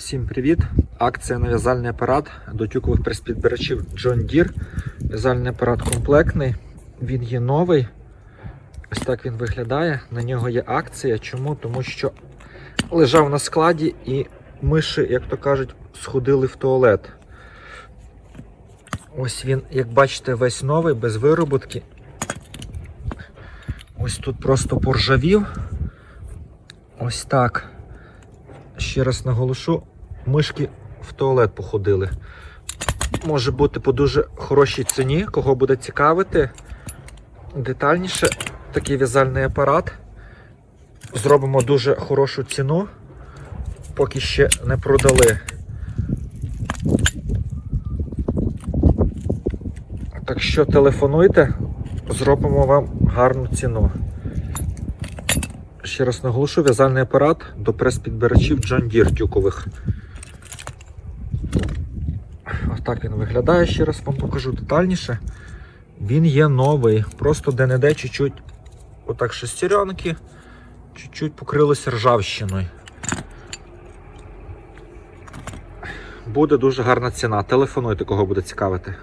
Всім привіт! Акція на в'язальний апарат до тюкових прес-підбирачів John Deere. В'язальний апарат комплектний, він є новий. Ось так він виглядає. На нього є акція. Чому? Тому що лежав на складі і миші, як то кажуть, сходили в туалет. Ось він, як бачите, весь новий, без вироботки. Ось тут просто поржавів. Ось так. Ще раз наголошу, мишки в туалет походили. Може бути по дуже хорошій ціні, кого буде цікавити. Детальніше такий в'язальний апарат. Зробимо дуже хорошу ціну, поки ще не продали. Так що телефонуйте, зробимо вам гарну ціну. Ще раз наголошу, в'язальний апарат до прес-підбирачів John Deere тюкових. Отак він виглядає, ще раз вам покажу детальніше. Він є новий, просто де-не-де чуть-чуть отак шестеренки, чуть-чуть покрилися ржавщиною. Буде дуже гарна ціна. Телефонуйте, кого буде цікавити.